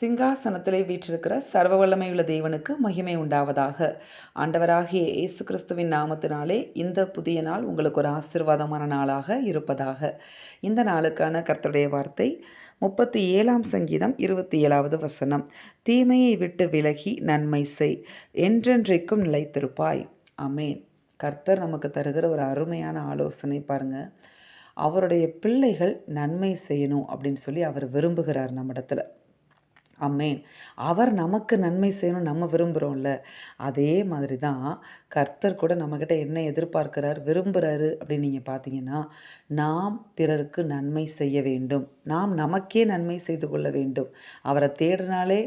சிங்காசனத்திலே வீற்றிருக்கிற சர்வ வல்லமையுள்ள தேவனுக்கு மகிமை உண்டாவதாக. ஆண்டவராகிய இயேசு கிறிஸ்துவின் நாமத்தினாலே இந்த புதிய நாள் உங்களுக்கு ஒரு ஆசீர்வாதமான நாளாக இருப்பதாக. இந்த நாளுக்கான கர்த்தருடைய வார்த்தை முப்பத்தி ஏழாம் சங்கீதம் இருபத்தி ஏழாவது வசனம். தீமையை விட்டு விலகி நன்மை செய் என்றென்றைக்கும் நிலைத்திருப்பாய். அமேன் கர்த்தர் நமக்கு தருகிற ஒரு அருமையான ஆலோசனை பாருங்க. அவருடைய பிள்ளைகள் நன்மை செய்யணும் அப்படின்னு சொல்லி அவர் விரும்புகிறார் நம்மிடத்துல. அம்மேன் அவர் நமக்கு நன்மை செய்யணும் நம்ம விரும்புகிறோம்ல அதே மாதிரி தான் கர்த்தர் கூட நம்மக்கிட்ட என்ன எதிர்பார்க்கிறார் விரும்புகிறாரு அப்படின்னு நீங்கள் பார்த்தீங்கன்னா நாம் பிறருக்கு நன்மை செய்ய வேண்டும். நாம் நமக்கே நன்மை செய்து கொள்ள வேண்டும். அவரை தேடினாலே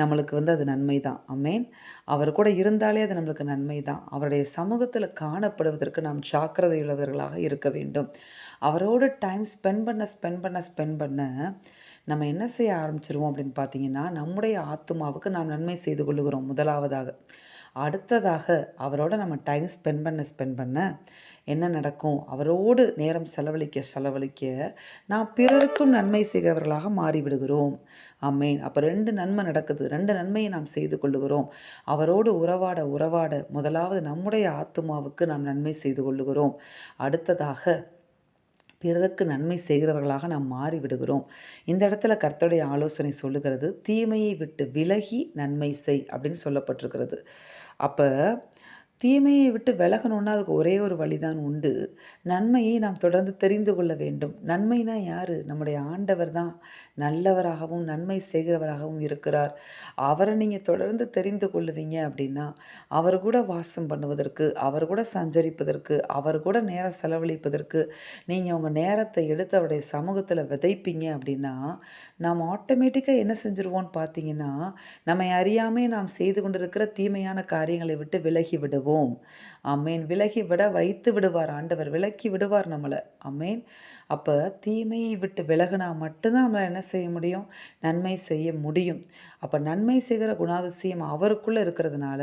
நம்மளுக்கு வந்து அது நன்மை தான் அம்மேன் அவர் கூட இருந்தாலே அது நம்மளுக்கு நன்மை தான் அவருடைய சமூகத்தில் காணப்படுவதற்கு நாம் ஜாக்கிரதையுள்ளவர்களாக இருக்க வேண்டும். அவரோடு டைம் ஸ்பெண்ட் பண்ண ஸ்பெண்ட் பண்ண ஸ்பெண்ட் பண்ண நம்ம என்ன செய்ய ஆரம்பிச்சிருவோம் அப்படின்னு பார்த்தீங்கன்னா நம்முடைய ஆத்மாவுக்கு நாம் நன்மை செய்து கொள்ளுகிறோம் முதலாவதாக. அடுத்ததாக அவரோட நம்ம டைம் ஸ்பெண்ட் பண்ண ஸ்பெண்ட் பண்ண என்ன நடக்கும்? அவரோடு நேரம் செலவழிக்க செலவழிக்க நாம் பிறருக்கும் நன்மை செய்கிறவர்களாக மாறிவிடுகிறோம். அம்மேன் அப்போ ரெண்டு நன்மை நடக்குது. ரெண்டு நன்மையை நாம் செய்து கொள்ளுகிறோம். அவரோடு உறவாட உறவாட முதலாவது நம்முடைய ஆத்மாவுக்கு நாம் நன்மை செய்து கொள்ளுகிறோம். அடுத்ததாக பிறருக்கு நன்மை செய்கிறவர்களாக நாம் மாறி விடுகிறோம் இந்த இடத்துல கர்த்தருடைய ஆலோசனை சொல்லுகிறது தீமையை விட்டு விலகி நன்மை செய் அப்படின்னு சொல்லப்பட்டிருக்கிறது. அப்போ தீமையை விட்டு விலகணுன்னா அதுக்கு ஒரே ஒரு வழிதான் உண்டு. நன்மையை நாம் தொடர்ந்து தெரிந்து கொள்ள வேண்டும். நன்மைனா யார்? நம்முடைய ஆண்டவர் தான். நல்லவராகவும் நன்மை செய்கிறவராகவும் இருக்கிறார். அவரை நீங்கள் தொடர்ந்து தெரிந்து கொள்ளுவீங்க அப்படின்னா அவர் கூட வாசம் பண்ணுவதற்கு அவர் கூட சஞ்சரிப்பதற்கு அவர் கூட நேரம் செலவழிப்பதற்கு நீங்கள் உங்கள் நேரத்தை எடுத்து அவருடைய சமூகத்தில் விதைப்பீங்க அப்படின்னா நாம் ஆட்டோமேட்டிக்காக என்ன செஞ்சுருவோம்னு பார்த்தீங்கன்னா நம்மை அறியாமே நாம் செய்து கொண்டிருக்கிற தீமையான காரியங்களை விட்டு விலகி விடுவோம். விடுவோம் அம்மேன் விலகி விட வைத்து விடுவார் ஆண்டவர். விலக்கி விடுவார் நம்மளை. அம்மேன் அப்போ தீமையை விட்டு விலகுனா மட்டும்தான் நம்மளை என்ன செய்ய முடியும்? நன்மை செய்ய முடியும். அப்போ நன்மை செய்கிற குணாதிசயம் அவருக்குள்ளே இருக்கிறதுனால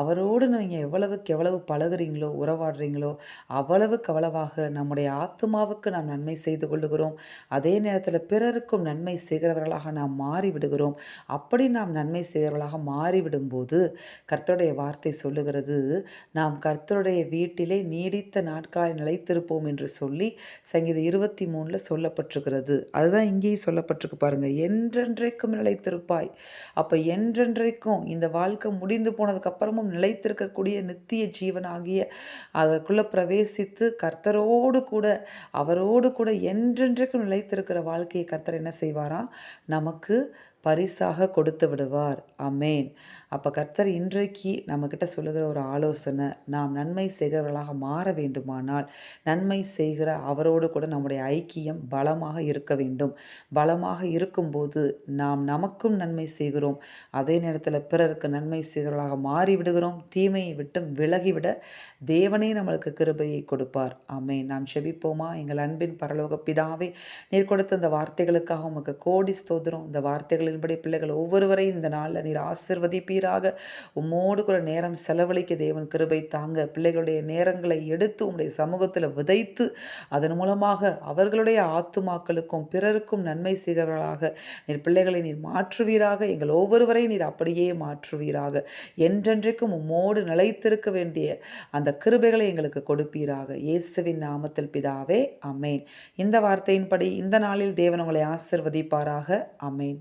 அவரோடு நீங்கள் எவ்வளவுக்கு எவ்வளவு பழகுறீங்களோ உறவாடுறீங்களோ அவ்வளவுக்கு அவ்வளவாக நம்முடைய ஆத்மாவுக்கு நாம் நன்மை செய்து கொள்ளுகிறோம். அதே நேரத்தில் பிறருக்கும் நன்மை செய்கிறவர்களாக நாம் மாறி விடுகிறோம். அப்படி நாம் நன்மை செய்கிறவர்களாக மாறிவிடும்போது கர்த்தருடைய வார்த்தை சொல்லுகிறது நாம் கர்த்தருடைய வீட்டிலே நீடித்த நாட்களாய் நிலைத்திருப்போம் என்று சொல்லி சங்கீத இருபத்தி மூணில் சொல்லப்பட்டிருக்கிறது. அதுதான் இங்கேயும் சொல்லப்பட்டிருக்கு பாருங்கள் என்றென்றைக்கும் நிலைத்திருப்பாய். அப்போ என்றென்றைக்கும் இந்த வாழ்க்கை முடிந்து போனதுக்கப்புறமும் நிலைத்திருக்கக்கூடிய நித்திய ஜீவனாகிய அதற்குள்ளே பிரவேசித்து கர்த்தரோடு கூட அவரோடு கூட என்றென்றைக்கும் நிலைத்திருக்கிற வாழ்க்கையை கர்த்தர் என்ன செய்வாராம் நமக்கு பரிசாக கொடுத்து விடுவார். அமேன் அப்போ கர்த்தர் இன்றைக்கு நம்மக்கிட்ட சொல்லுகிற ஒரு ஆலோசனை நாம் நன்மை செய்கிறவர்களாக மாற வேண்டுமானால் நன்மை செய்கிற அவரோடு கூட நம்முடைய ஐக்கியம் பலமாக இருக்க வேண்டும். பலமாக இருக்கும்போது நாம் நமக்கும் நன்மை செய்கிறோம். அதே நேரத்தில் பிறருக்கு நன்மை செய்கிறவர்களாக மாறிவிடுகிறோம். தீமையை விட்டும் விலகிவிட தேவனே நம்மளுக்கு கிருபையை கொடுப்பார். அமேன் நாம் செபிப்போமா? எங்கள் அன்பின் பரலோக பிதாவே நீர் கொடுத்த இந்த வார்த்தைகளுக்காக உமக்கு கோடி ஸ்தோத்திரம். இந்த வார்த்தைகளின்படி பிள்ளைகள் ஒவ்வொருவரையும் இந்த நாளில் நீர் ஆசிர்வதிப்பீராக. உம்மோடு கூட நேரம் செலவழிக்க தேவன் கிருபை தாங்க. பிள்ளைகளுடைய நேரங்களை எடுத்து உங்களுடைய சமூகத்தில் விதைத்து அதன் மூலமாக அவர்களுடைய ஆத்துமாக்களுக்கும் பிறருக்கும் நன்மை செய்கிறவர்களாக. நீர் பிள்ளைகளை நீர் மாற்றுவீராக. எங்கள் ஒவ்வொருவரையும் நீர் அப்படியே மாற்றுவீராக. என்றென்றைக்கும் உம்மோடு நிலைத்திருக்க வேண்டிய அந்த கிருபைகளை எங்களுக்கு கொடுப்பீராக. இயேசுவின் நாமத்தில் பிதாவே அமேன் இந்த வார்த்தையின்படி இந்த நாளில் தேவன் உங்களை ஆசிர்வதிப்பாராக. அமேன்